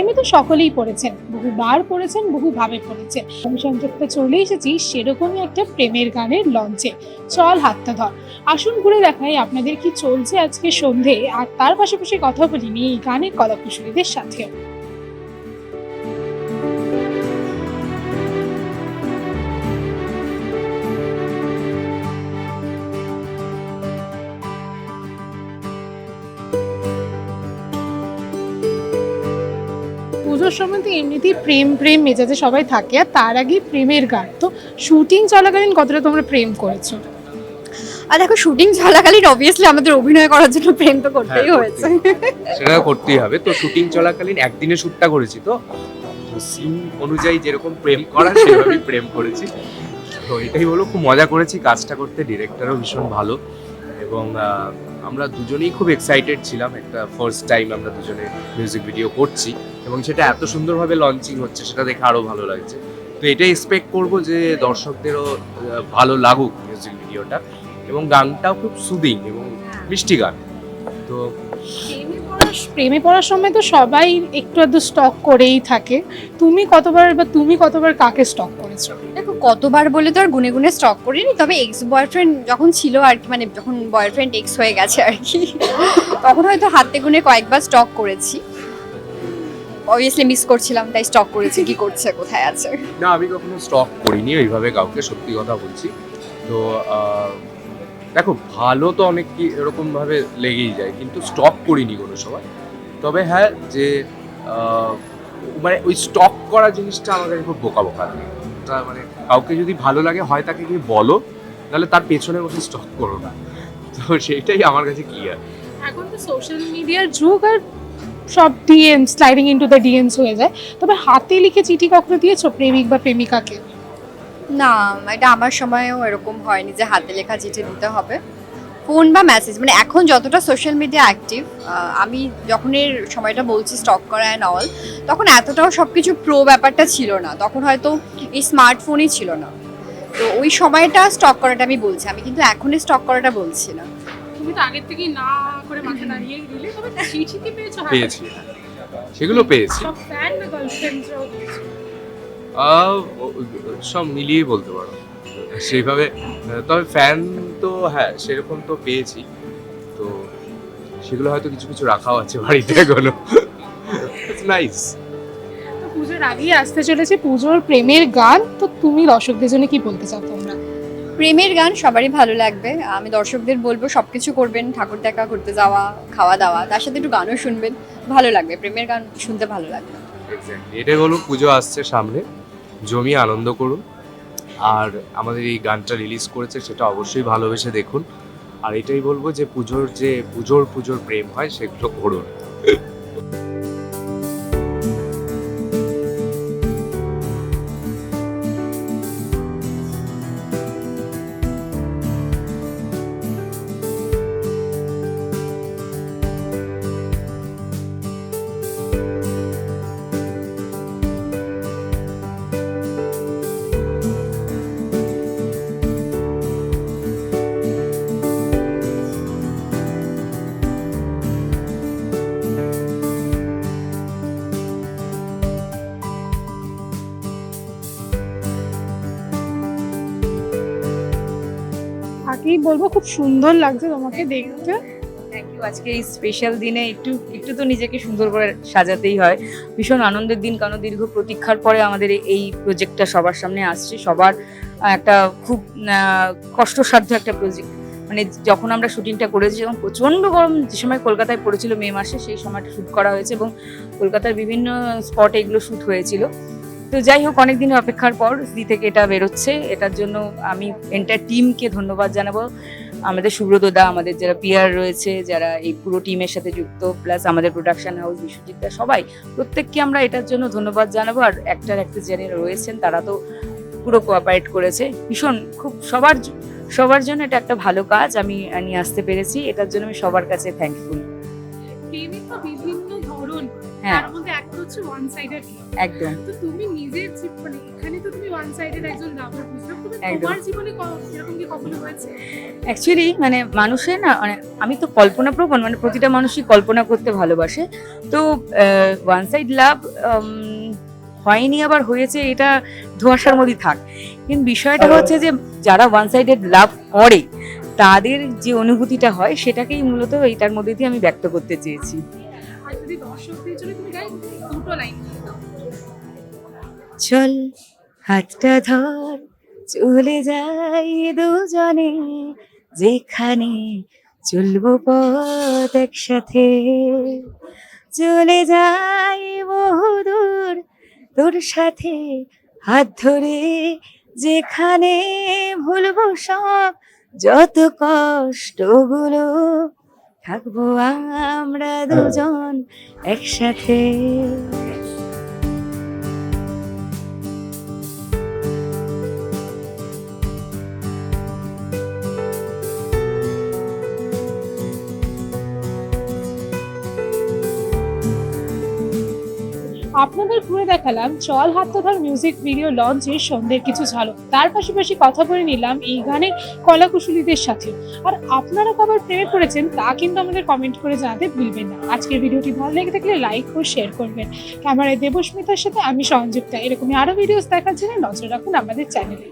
প্রেমে তো সকলেই পড়েছেন, বহুবার পড়েছেন, বহুভাবে পড়েছেন। আমি সংযুক্ত চলে এসেছি সেরকমই একটা প্রেমের গানের লঞ্চে। চল হাতটা ধর। আসুন ঘুরে দেখাই আপনাদের কি চলছে আজকে সন্ধে, আর তার পাশাপাশি কথা বলিনি এই গানের কলাকুশলীদের সাথেও। পুজোর সময় তো এমনিতেই প্রেম প্রেম মেজাজে সবাই থাকে আর তার আগে প্রেমের গান। তো শুটিং চলাকালীন কতটা তোমরা প্রেম করেছ? আর দেখো শুটিং চলাকালীন অবভিয়াসলি আমাদের অভিনয় করার জন্য প্রেম তো করতেই হ্যাঁ, হয়েছে। সেটা করতেই হবে। তো শুটিং চলাকালীন একদিনে শুটটা করেছি তো। সিন অনুযায়ী যেরকম প্রেম করা সেভাবেই প্রেম করেছি। তো এটাই হলো খুব মজা করেছি। কাজটা করতে ডিরেক্টরও ভীষণ ভালো। এবং আমরা দুজনেই খুব এক্সাইটেড ছিলাম। একটা ফার্স্ট টাইম আমরা দুজনে মিউজিক ভিডিও করছি এবং সেটা এত সুন্দরভাবে লঞ্চিং হচ্ছে সেটা দেখে আরও ভালো লাগছে। তো এটাই এক্সপেক্ট করব যে দর্শকদেরও ভালো লাগুক মিউজিক ভিডিওটা এবং গানটাও খুব সুদিং এবং মিষ্টি গান। তো প্রেমে পড়ার প্রেমে পড়ার সময় তো সবাই একটু আধটু স্টক করেই থাকে। তুমি কতবার বা তুমি কতবার কাকে স্টক করেছ? দেখো কতবার বলে তো আর গুনে গুনে স্টক করিনি তবে এক্স বয়ফ্রেন্ড যখন ছিল আর কি মানে যখন বয়ফ্রেন্ড এক্স হয়ে গেছে আর কি তখন হয়তো হাতে গুনে কয়েকবার স্টক করেছি। অবভিয়াসলি মিস করছিলাম তাই স্টক করেছি কি করছে কোথায় আছে? না আমি কখনো স্টক করিনি ওইভাবে কাউকে সত্যি কথা বলছি। তো দেখো, ভালো তো অনেক কি এরকমভাবে লেগেই যায়, কিন্তু স্টপ করিনি কোনো সময়। তবে হ্যাঁ যে মানে ওই স্টপ করা জিনিসটা আমার কাছে খুব বোকা বোকা লাগে। মানে কাউকে যদি ভালো লাগে, হয় তাকে গিয়ে বলো, নাহলে তার পেছনে বসে স্টপ করো না। তো সেইটাই আমার কাছে ক্লিয়ার এখন তো সোশ্যাল মিডিয়ার যুগ আর সব DM sliding into the DMs হয়ে যায়। তবে হাতে লিখে চিঠি কখনো দিয়েছ প্রেমিক বা প্রেমিকাকে? না এটা আমার সময়েও এরকম হয়নি যে হাতে লেখা চিঠি দিতে হবে। ফোন বা মেসেজ মানে এখন যতটা সোশ্যাল মিডিয়া অ্যাক্টিভ আমি যখন এর সময়টা বলছি স্টক করা অ্যান্ড অল তখন এতটাও সব কিছু প্রো ব্যাপারটা ছিল না। তখন হয়তো এই স্মার্টফোনই ছিল না। তো ওই সময়টা স্টক করাটা আমি বলছি আমি কিন্তু এখনই স্টক করাটা বলছি না। তুমি তো আগের থেকেই না করে মাথা নাড়িয়েই দিলে তবে চিঠি কি পেয়েছ পেয়েছি সেগুলো পেয়েছি। সব ফ্যান গার্লফ্রেন্ডরাও ও- সব মিলিয়েই বলতে পারো। সেইভাবে তবে ফ্যান তো হ্যাঁ সেরকম তো পেয়েছি। তো সেগুলো হয়তো কিছু কিছু রাখাও আছে বাড়িতে এখনও। নাইস তো পুজোর আগেই আসতে চলেছে পুজোর প্রেমের গান। তো তুমি দর্শকদের জন্য কি বলতে চাও তোমরা? প্রেমের গান সবারই ভালো লাগবে। আমি দর্শকদের বলব সব কিছু করবেন ঠাকুর দেখা করতে যাওয়া খাওয়া দাওয়া তার সাথে একটু গানও শুনবেন। ভালো লাগবে প্রেমের গান শুনতে ভালো লাগবে। এটাই বলো পুজো আসছে সামনে। জমি আনন্দ করুন। আর আমাদের এই গানটা রিলিজ করেছে, সেটা অবশ্যই ভালোবেসে দেখুন। আর এটাই বলব যে পুজোর যে পুজোর পুজোর প্রেম হয়, সেগুলো করুন। আগেই বলব, খুব সুন্দর লাগছে তোমাকে দেখতে। আজকে এই স্পেশাল দিনে একটু একটু তো নিজেকে সুন্দর করে সাজাতেই হয়। ভীষণ আনন্দের দিন, কারণ দীর্ঘ প্রতীক্ষার পরে আমাদের এই প্রজেক্টটা সবার সামনে আসছে। সবার একটা খুব কষ্টসাধ্য একটা প্রজেক্ট মানে যখন আমরা শুটিংটা করেছি, যখন প্রচণ্ড গরম যে সময় কলকাতায় পড়েছিল মে মাসে, সেই সময়টা শ্যুট করা হয়েছে এবং কলকাতার বিভিন্ন স্পটে এগুলো শ্যুট হয়েছিল। তো যাই হোক অনেক দিনের অপেক্ষার পর দি থেকে এটা বেরোচ্ছে। এটার জন্য আমি এন্টার টিমকে ধন্যবাদ জানাব। আমাদের সুব্রত দা, আমাদের যারা পিয়ার রয়েছে, যারা এই পুরো টিমের সাথে যুক্ত প্লাস আমাদের প্রোডাকশন হাউস বিশ্বজিৎ দা, সবাই, প্রত্যেককে আমরা এটার জন্য ধন্যবাদ জানাব। আর অ্যাক্টার অ্যাক্ট্রেস যারা রয়েছেন, তারা তো পুরো কোঅপারেট করেছে। ভীষণ, খুব সবার সবার জন্য এটা একটা ভালো কাজ, আমি নিয়ে আসতে পেরেছি। এটার জন্য আমি সবার কাছে থ্যাঙ্কফুল বিভিন্ন ধরন হ্যাঁ। তার মধ্যে একটা হচ্ছে ওয়ান সাইডেড একদম। তো তুমি নিজের মানে এখানে তো তুমি ওয়ান সাইডেড একজন লাভার বুঝলাম তুমি একদম। তোমার জীবনে এরকম কি কখনো হয়েছে? অ্যাকচুয়ালি মানে মানুষের না মানে আমি তো কল্পনা প্রবণ মানে প্রতিটা মানুষই কল্পনা করতে ভালোবাসে। তো ওয়ান সাইড লাভ হয়নি আবার হয়েছে এটা ধোঁয়াশার মধ্যে থাক। কিন্তু বিষয়টা হচ্ছে যে যারা ওয়ান সাইডেড লাভ করে তাদের যে অনুভূতিটা হয় সেটাকেই মূলত এটার মধ্যে দিয়ে আমি ব্যক্ত করতে চেয়েছি। আর যদি দর্শকদের জন্য তুমি গাই দুটো লাইন চল হাতটা ধর, চলে যাই দুজনে, যেখানে চলবো পথ একসাথে। চলে যাই বহুদূর তোর সাথে হাত ধরে, যেখানে ভুলবো সব, যত কষ্টগুলো থাকব আমরা দুজন একসাথে। আপনাদের ঘুরে দেখালাম চল হাত ধর মিউজিক ভিডিও লঞ্চের সন্ধ্যের কিছু ঝালক। তার পাশাপাশি কথা বলে নিলাম এই গানের কলাকুশলীদের সাথে। আর আপনারা কবার প্রেমে পড়েছেন তা কিন্তু আমাদের কমেন্ট করে জানাতে ভুলবেন না। আজকের ভিডিওটি ভালো লেগে থাকলে লাইক ও শেয়ার করবেন। ক্যামেরায় দেবস্মিতার সাথে আমি সংযুক্তা এরকমই আরও ভিডিওস দেখার জন্য নজর রাখুন আমাদের চ্যানেলে